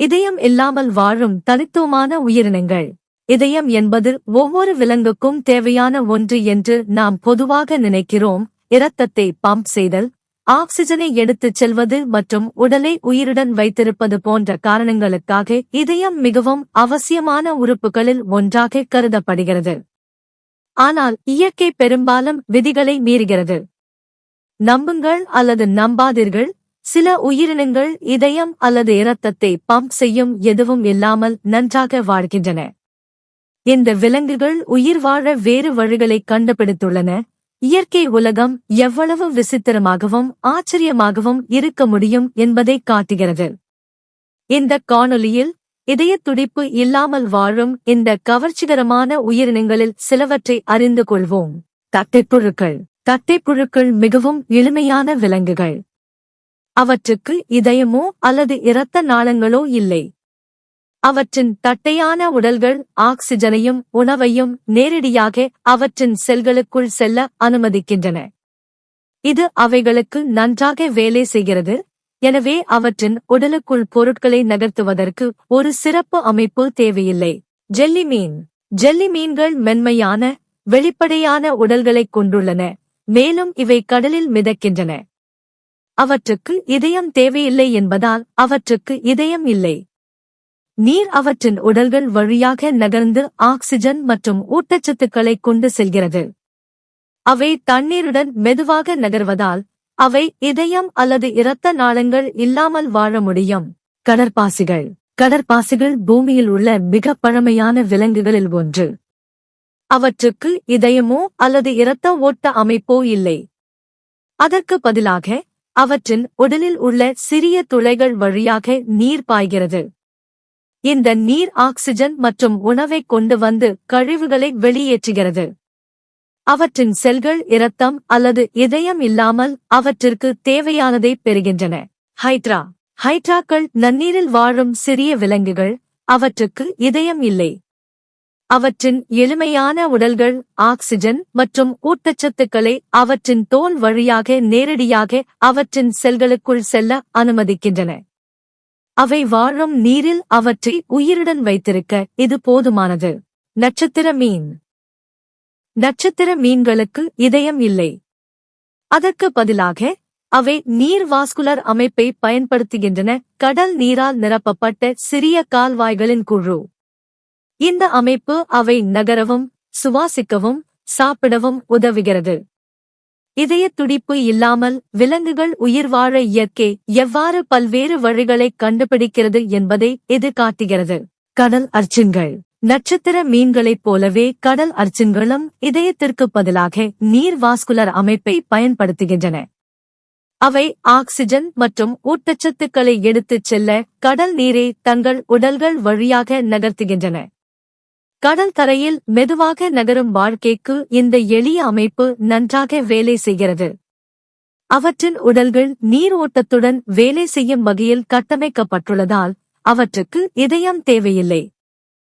இதயம் இல்லாமல் வாழும் தனித்துவமான உயிரினங்கள். இதயம் என்பது ஒவ்வொரு விலங்குக்கும் தேவையான ஒன்று என்று நாம் பொதுவாக நினைக்கிறோம். இரத்தத்தை பம்ப் செய்தல் ஆக்சிஜனை எடுத்துச் செல்வது மற்றும் உடலை உயிருடன் வைத்திருப்பது போன்ற காரணங்களுக்காக இதயம் மிகவும் அவசியமான உறுப்புகளில் ஒன்றாக கருதப்படுகிறது. ஆனால் இயற்கை பெரும்பாலும் விதிகளை மீறுகிறது. நம்புங்கள் அல்லது நம்பாதீர்கள் சில உயிரினங்கள் இதயம் அல்லது இரத்தத்தை பம்ப் செய்யும் எதுவும் இல்லாமல் நன்றாக வாழ்கின்றன. இந்த விலங்குகள் உயிர் வாழ வேறு வழிகளை கண்டுபிடித்துள்ளன. இயற்கை உலகம் எவ்வளவு விசித்திரமாகவும் ஆச்சரியமாகவும் இருக்க முடியும் என்பதை காட்டுகிறது. இந்த காணொளியில் இதய துடிப்பு இல்லாமல் வாழும் இந்த கவர்ச்சிகரமான உயிரினங்களில் சிலவற்றை அறிந்து கொள்வோம். தட்டைப்புழுக்கள். தட்டைப்புழுக்கள் மிகவும் எளிமையான விலங்குகள். அவற்றுக்கு இதயமோ அல்லது இரத்த நாளங்களோ இல்லை. அவற்றின் தட்டையான உடல்கள் ஆக்சிஜனையும் உணவையும் நேரடியாக அவற்றின் செல்களுக்குள் செல்ல அனுமதிக்கின்றன. இது அவைகளுக்கு நன்றாக வேலை செய்கிறது. எனவே அவற்றின் உடலுக்குள் பொருட்களை நகர்த்துவதற்கு ஒரு சிறப்பு அமைப்பு தேவையில்லை. ஜெல்லி மீன். ஜெல்லி மீன்கள் மென்மையான வெளிப்படையான உடல்களைக் கொண்டுள்ளன. மேலும் இவை கடலில் மிதக்கின்றன. அவற்றுக்கு இதயம் தேவையில்லை என்பதால் அவற்றுக்கு இதயம் இல்லை. நீர் அவற்றின் உடல்கள் வழியாக நகர்ந்து ஆக்சிஜன் மற்றும் ஊட்டச்சத்துக்களை கொண்டு செல்கிறது. அவை தண்ணீருடன் மெதுவாக நகர்வதால் அவை இதயம் அல்லது இரத்த நாளங்கள் இல்லாமல் வாழ முடியும். கடற்பாசிகள். கடற்பாசிகள் பூமியில் உள்ள மிக பழமையான விலங்குகளில் ஒன்று. அவற்றுக்கு இதயமோ அல்லது இரத்த ஓட்ட அமைப்போ இல்லை. அதற்கு பதிலாக அவற்றின் உடலில் உள்ள சிறிய துளைகள் வழியாக நீர் பாய்கிறது. இந்த நீர் ஆக்சிஜன் மற்றும் உணவை கொண்டு வந்து கழிவுகளை வெளியேற்றுகிறது. அவற்றின் செல்கள் இரத்தம் அல்லது இதயம் இல்லாமல் அவற்றிற்கு தேவையானதை பெறுகின்றன. ஹைட்ரா. ஹைட்ராக்கள் நன்னீரில் வாழும் சிறிய விலங்குகள் அவற்றுக்கு இதயம் இல்லை. அவற்றின் எளிமையான உடல்கள் ஆக்சிஜன் மற்றும் ஊட்டச்சத்துக்களை அவற்றின் தோல் வழியாக நேரடியாக அவற்றின் செல்களுக்குள் செல்ல அனுமதிக்கின்றன. அவை வாழும் நீரில் அவற்றை உயிருடன் வைத்திருக்க இது போதுமானது. நட்சத்திர மீன். நட்சத்திர மீன்களுக்கு இதயம் இல்லை. அதற்கு பதிலாக அவை நீர் வாஸ்குலர் அமைப்பை பயன்படுத்துகின்றன. கடல் நீரால் நிரப்பப்பட்ட சிறிய கால்வாய்களின் குழு. இந்த அமைப்பு அவை நகரவும் சுவாசிக்கவும் சாப்பிடவும் உதவுகிறது. இதய துடிப்பு இல்லாமல் விலங்குகள் உயிர் வாழ இயற்கை எவ்வாறு பல்வேறு வழிகளை கண்டுபிடிக்கிறது என்பதை இது காட்டுகிறது. கடல் அர்ச்சின்கள் நட்சத்திர மீன்களைப் போலவே கடல் அர்ச்சின்களும் இதயத்திற்கு பதிலாக நீர் வாஸ்குலர் அமைப்பை பயன்படுத்துகின்றன. அவை ஆக்சிஜன் மற்றும் ஊட்டச்சத்துக்களை எடுத்துச் செல்ல கடல் நீரை தங்கள் உடல்கள் வழியாக நகர்த்துகின்றன. கடல் தரையில் மெதுவாக நகரும் வாழ்க்கைக்கு இந்த எளிய அமைப்பு நன்றாக வேலை செய்கிறது. அவற்றின் உடல்கள் நீர் ஓட்டத்துடன் வேலை செய்யும் வகையில் கட்டமைக்கப்பட்டுள்ளதால் அவற்றுக்கு இதயம் தேவையில்லை.